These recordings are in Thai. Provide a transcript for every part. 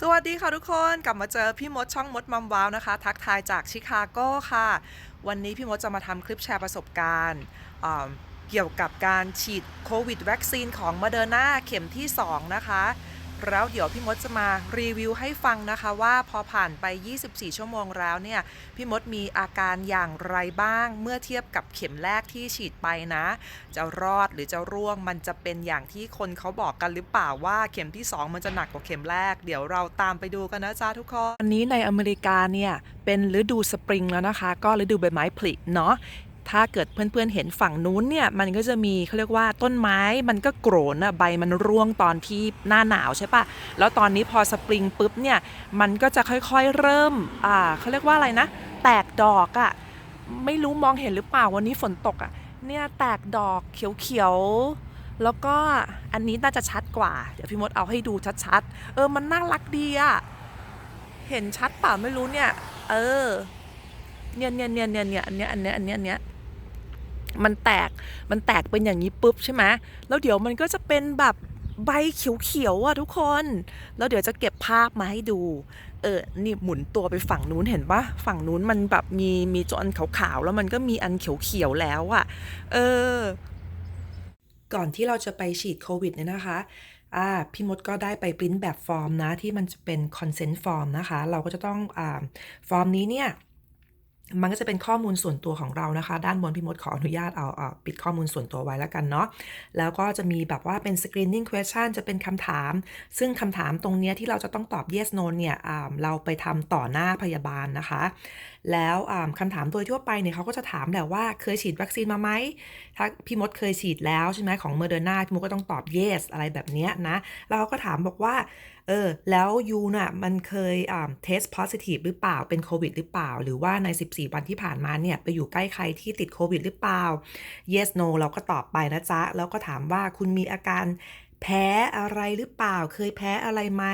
สวัสดีค่ะทุกคนกลับมาเจอพี่มดช่องมดมัมว้าวนะคะ ทักทายจากชิคาโกค่ะ วันนี้พี่มดจะมาทำคลิปแชร์ประสบการณ์เกี่ยวกับการฉีดโควิดวัคซีนของมาเดอร์นาเข็มที่ 2 นะคะ แล้วเดี๋ยวพี่มดจะมารีวิวให้ฟังนะคะว่าพอผ่านไป 24 ชั่วโมงแล้วเนี่ยพี่มดมีอาการอย่างไรบ้างเมื่อเทียบกับเข็มแรกที่ฉีดไปนะ จะรอดหรือจะร่วงมันจะเป็นอย่างที่คนเขาบอกกันหรือเปล่าว่าเข็มที่ 2 มันจะหนักกว่าเข็มแรก เดี๋ยวเราตามไปดูกันนะจ๊ะทุกคนวันนี้ในอเมริกาเนี่ยเป็นฤดูสปริงแล้วนะคะ ก็ฤดูใบไม้ผลิเนาะ ถ้าเกิดเพื่อนๆเห็นฝั่งนู้นเนี่ยมันก็จะมีเขาเรียกว่าต้นไม้มันก็โกรนอะใบมันร่วงตอนที่หน้าหนาวใช่ปะแล้วตอนนี้พอสปริงปุ๊บเนี่ยมันก็จะค่อยๆเริ่มอ่าเขาเรียกว่าอะไรนะ แตกดอกอะไม่รู้มองเห็นหรือเปล่าวันนี้ฝนตกอะเนี่ยแตกดอกเขียวๆ แล้วก็อันนี้น่าจะชัดกว่า เดี๋ยวพี่มดเอาให้ดูชัดๆ เออมันน่ารักดีอะเห็นชัดเปล่าไม่รู้เนี่ย เออ เนี่ยเนี่ยเนี่ยเนี่ยเนี่ยอันเนี้ยอันเนี้ยอันเนี้ยอันเนี้ย มันแตกมันแตกเป็นอย่างนี้ปุ๊บใช่ไหมแล้วเดี๋ยวมันก็จะเป็นแบบใบเขียวๆอะทุกคน แล้วเดี๋ยวจะเก็บภาพมาให้ดู เออ นี่หมุนตัวไปฝั่งนู้นเห็นปะฝั่งนู้นมันแบบมีมีจอันขาวๆ แล้วมันก็มีอันเขียวๆ แล้วอะ เออ ก่อนที่เราจะไปฉีดโควิดเนี่ยนะคะ อ่า พี่มดก็ได้ไปปริ้นแบบฟอร์มนะ ที่มันจะเป็น consent form นะคะ เราก็จะต้อง อ่า ฟอร์มนี้เนี่ย มันก็จะเป็นข้อมูลส่วนตัวของเรานะคะ ด้านบนพี่มดขออนุญาตเอาเอาปิดข้อมูลส่วนตัวไว้แล้วกันเนาะแล้วก็จะมีแบบว่าเป็น screening question จะเป็นคำถาม ซึ่งคำถามตรงเนี้ยที่เราจะต้องตอบ yes no เนี่ยอ่าเราไปทำต่อหน้าพยาบาลนะคะ แล้วอ่าคำถามโดยทั่วไปเนี่ยเขาก็จะถามแหละว่าเคยฉีดวัคซีนมาไหมถ้าพี่มดเคยฉีดแล้วใช่ไหมของเมอร์เดอร์นาพี่มดก็ต้องตอบ yes อะไรแบบนี้นะแล้วเขาก็ถามบอกว่าเออแล้วยูน่ะมันเคยอ่า test positive หรือเปล่าเป็นโควิดหรือเปล่า หรือว่าใน 14 วันที่ผ่านมาเนี่ยไปอยู่ใกล้ใครที่ติดโควิดหรือเปล่า yes no เราก็ตอบไปนะจ๊ะ แล้วก็ถามว่าคุณมีอาการ แพ้อะไรหรือเปล่า เคยแพ้อะไรไหม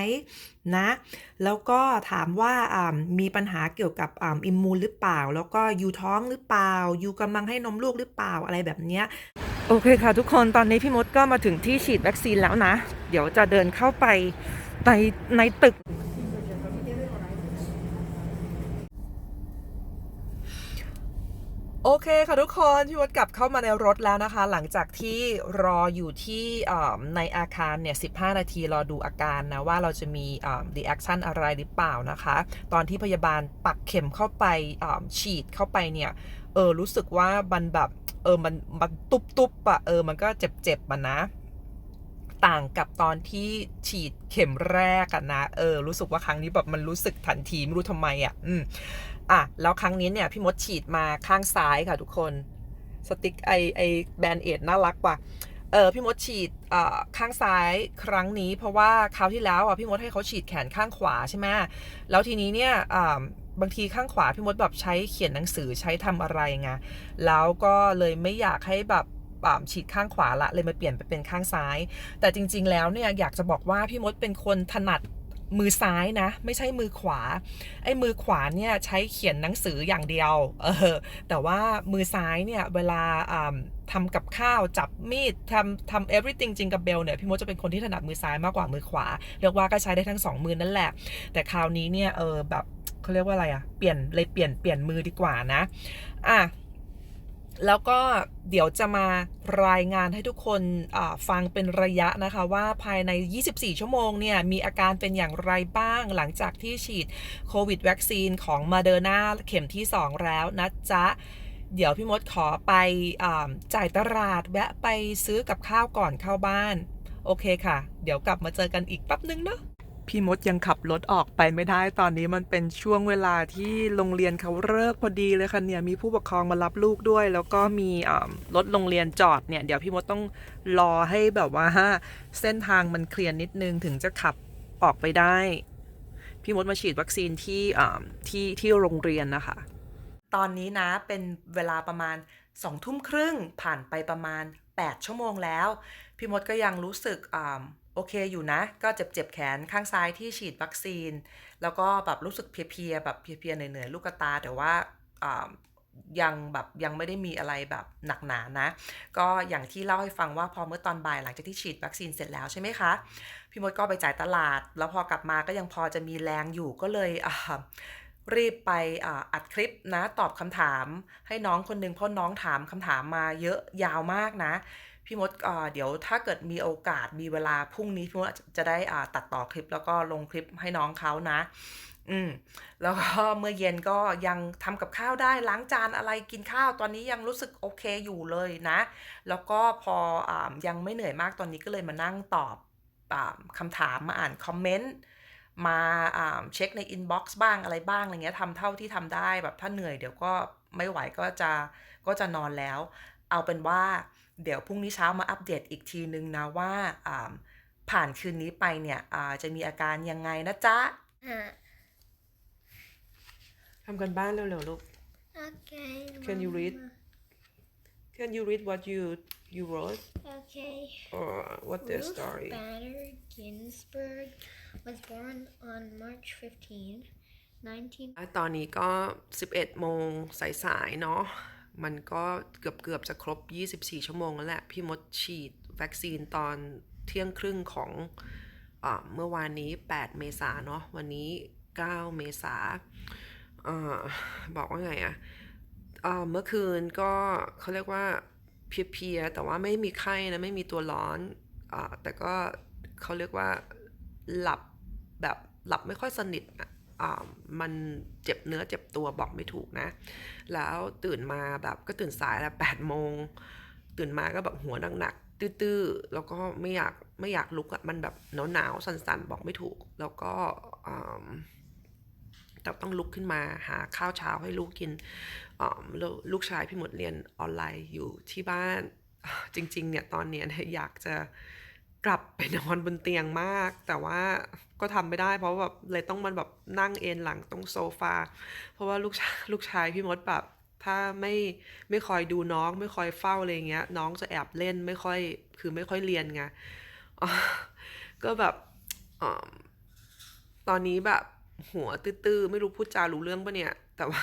นะ แล้วก็ถามว่าอ่ามีปัญหาเกี่ยวกับอ่าอิมมูนหรือเปล่า แล้วก็อยู่ท้องหรือเปล่ายู่กำลังให้นมลูกหรือเปล่าอะไรแบบเนี้ยโอเคค่ะทุกคนตอนนี้พี่มดก็มาถึงที่ฉีดวัคซีนแล้วนะ เดี๋ยวจะเดินเข้าไปในในตึก โอเคค่ะทุกคนพี่มดกลับเข้ามาในรถแล้วนะคะ หลังจากที่รออยู่ที่ในอาคารเนี่ย15นาทีรอดูอาการนะ ว่าเราจะมีอ่า reaction อะไรหรือเปล่านะคะ ตอนที่พยาบาลปักเข็มเข้าไปฉีดเข้าไปเนี่ยเออรู้สึกว่ามันแบบเออมันมันตุบตุบๆอะเออมันก็เจ็บเจ็บๆมันนะ ต่างกับตอนที่ฉีดเข็มแรกอะนะ เออ รู้สึกว่าครั้งนี้แบบมันรู้สึกทันทีไม่รู้ทำไมอะอืม อะแล้วครั้งนี้เนี่ยพี่มดฉีดมาข้างซ้ายค่ะทุกคนสติ๊กไอไอแบนเอดน่ารักว่ะเออพี่มดฉีดอ่าข้างซ้ายครั้งนี้ เพราะว่าคราวที่แล้วอะพี่มดให้เขาฉีดแขนข้างขวาใช่ไหมแล้วทีนี้เนี่ยอ่าบางทีข้างขวาพี่มดแบบใช้เขียนหนังสือใช้ทำอะไรไงแล้วก็เลยไม่อยากให้แบบอ่าฉีดข้างขวาละเลยมาเปลี่ยนไปเป็นข้างซ้าย แต่จริง ๆ แล้วเนี่ยอยากจะบอกว่าพี่มดเป็นคนถนัด มือซ้ายนะ ไม่ใช่มือขวา ไอ้มือขวาเนี่ยใช้เขียนหนังสืออย่างเดียว เออ แต่ว่ามือซ้ายเนี่ยเวลาอ่าทำกับข้าวจับมีดทำทำ everything จริงกับเบลเนี่ยพี่มดจะเป็นคนที่ถนัดมือซ้ายมากกว่ามือขวา เรียกว่าก็ใช้ได้ทั้งสองมือนั่นแหละ แต่คราวนี้เนี่ยเออแบบเขาเรียกว่าอะไรอะเปลี่ยนเลยเปลี่ยนเปลี่ยนมือดีกว่านะ อะ แล้วก็เดี๋ยวจะมารายงานให้ทุกคนฟังเป็นระยะนะคะว่าภายใน 24 ชั่วโมงเนี่ยมีอาการเป็นอย่างไรบ้างหลังจากที่ฉีดโควิดวัคซีนของมาเดอร์นาเข็มที่ 2 แล้วนะจ๊ะ เดี๋ยวพี่มดขอไปอจ่ายตลาดแวะไปซื้อกับข้าวก่อนเข้าบ้าน โอเคค่ะ เดี๋ยวกลับมาเจอกันอีกแป๊บนึงเนาะ พี่มดยังขับรถออกไปไม่ได้ตอนนี้มันเป็นช่วงเวลาที่โรงเรียนเขาเลิกพอดีเลยค่ะเนี่ยมีผู้ปกครองมารับลูกด้วย แล้วก็มีรถโรงเรียนจอดเนี่ยเดี๋ยวพี่มดต้องรอให้แบบว่าเส้นทางมันเคลียร์นิดนึงถึงจะขับออกไปได้ พี่มดมาฉีดวัคซีนที่ที่ที่โรงเรียนนะคะ ตอนนี้นะเป็นเวลาประมาณสองทุ่มครึ่งผ่านไปประมาณ 8 ชั่วโมงแล้ว พี่มดก็ยังรู้สึก โอเคอยู่นะ ก็เจ็บเจ็บแขนข้างซ้ายที่ฉีดวัคซีน แล้วก็แบบรู้สึกเพลียๆแบบเพลียๆเหนื่อยๆลูกตา แต่ว่ายังแบบยังไม่ได้มีอะไรแบบหนักหนานะ ก็อย่างที่เล่าให้ฟังว่าพอเมื่อตอนบ่ายหลังจากที่ฉีดวัคซีนเสร็จแล้วใช่ไหมคะ พี่มดก็ไปจ่ายตลาด แล้วพอกลับมาก็ยังพอจะมีแรงอยู่ก็เลยรีบไปอ,อัดคลิปนะตอบคำถามให้น้องคนหนึงเพราะน้องถามคำถามมาเยอะยาวมากนะ พี่มดเดี๋ยวถ้าเกิดมีโอกาสมีเวลาพรุ่งนี้พี่มดจะได้ตัดต่อคลิปแล้วก็ลงคลิปให้น้องเขานะ อืม แล้วก็เมื่อเย็นก็ยังทำกับข้าวได้ล้างจานอะไรกินข้าวตอนนี้ยังรู้สึกโอเคอยู่เลยนะ แล้วก็พออยังไม่เหนื่อยมากตอนนี้ก็เลยมานั่งตอบอาคำถามมาอ่านคอมเมนต์มาเช็คในอินบ็อกซ์บ้างอะไรบ้างอะไรเงี้ยทำเท่าที่ทำได้แบบถ้าเหนื่อยเดี๋ยวก็ไม่ไหวก็จะก็จะนอนแล้ว เอาเป็นว่า เดี๋ยวพรุ่งนี้เช้ามาอัปเดตอีกทีนึงนะว่าอ่าผ่านคืนนี้ไปเนี่ยอ่าจะมีอาการยังไงนะจ๊ะ Uh, ทำกันบ้านเร็วๆลูก okay. Can you read? Mama. Can you read what you you wrote Okay. or what the Ruth story Bader Ginsburg was born on March 15, 19. ตอนนี้ก็ 11โมงสายๆเนาะ มันก็เกือบเกือบๆจะครบ 24 ชั่วโมงแล้วแหละ พี่มดฉีดวัคซีนตอนเที่ยงครึ่งของอเมื่อวานนี้ 8 เมษาเนาะวันนี้ 9 เมษาอบอกว่าไงอะอ่าเมื่อคืนก็เขาเรียกว่าเพียๆแต่ว่าไม่มีไข้นะไม่มีตัวร้อนอแต่ก็เขาเรียกว่าหลับแบบหลับไม่ค่อยสนิทอะ มันเจ็บเนื้อเจ็บตัวบอกไม่ถูกนะ แล้วตื่นมาแบบก็ตื่นสายแล้วแปดโมง ตื่นมาก็แบบหัวหนักๆตื้อๆ แล้วก็ไม่อยากไม่อยากลุกอะมันแบบหนาวๆสั่นๆ บอกไม่ถูก แล้วก็อ่าแต่ต้องลุกขึ้นมาหาข้าวเช้าให้ลูกกินอ่าแล้วลูกชายพี่หมดเรียนออนไลน์อยู่ที่บ้านจริงๆเนี่ยตอนเนี้ยอยากจะ กลับไปนอนบนเตียงมาก แต่ว่าก็ทำไม่ได้เพราะแบบเลยต้องมันแบบนั่งเอนหลังตรงโซฟา เพราะว่าลูกชายลูกชายพี่มดแบบถ้าไม่ไม่คอยดูน้องไม่คอยเฝ้าอะไรเงี้ย น้องจะแอบเล่นไม่ค่อยคือไม่ค่อยเรียนไงก็แบบอตอนนี้แบบหัวตื้อๆไม่รู้พูดจารู้เรื่องปะเนี่ย แต่ว่า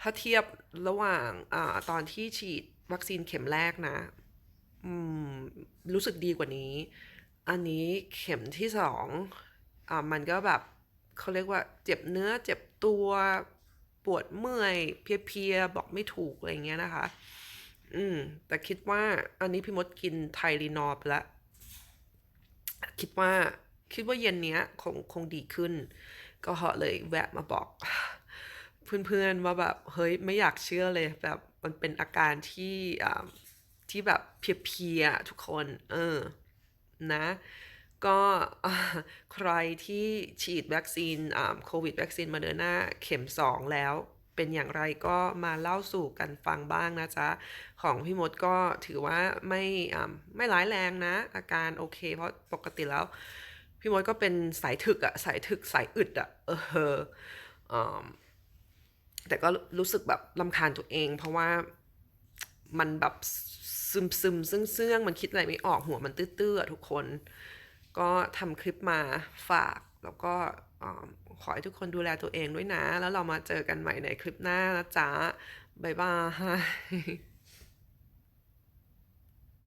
ถ้าเทียบระหว่างอตอนที่ฉีดวัคซีนเข็มแรกนะ รู้สึกดีกว่านี้ อันนี้เข็มที่สองอ่ามันก็แบบเขาเรียกว่าเจ็บเนื้อเจ็บตัวปวดเมื่อยเพียๆบอกไม่ถูกอะไรเงี้ยนะคะ อืม แต่คิดว่าอันนี้พี่มดกินไทลีนอปแล้วคิดว่าคิดว่าเย็นเนี้ยคงคงดีขึ้น ก็เลยแวะมาบอก เพื่อนๆว่าแบบ เฮ้ย ไม่อยากเชื่อเลยแบบมันเป็นอาการที่อ่า ที่แบบเพียๆทุกคน เออ นะ ก็ใครที่ฉีดวัคซีนอ่าโควิดวัคซีนมาเดอร์นาเข็ม 2 แล้วเป็นอย่างไรก็มาเล่าสู่กันฟังบ้างนะจ๊ะ ของพี่มดก็ถือว่าไม่อ่าไม่ร้ายแรงนะ อาการโอเค เพราะปกติแล้ว พี่มดก็เป็นสายถึกอะสายถึกสายอึดอะเอออแต่ก็รู้สึกแบบลำคาญตัวเอง เพราะว่ามันแบบ ซึมซึมเซึ่งเสื่องมันคิดอะไรไม่ออกหัวมันตื้อๆทุกคน ก็ทำคลิปมาฝากแล้วก็ขอให้ทุกคนดูแลตัวเองด้วยนะ แล้วเรามาเจอกันใหม่ในคลิปหน้านะจ๊ะ บ๊ายบาย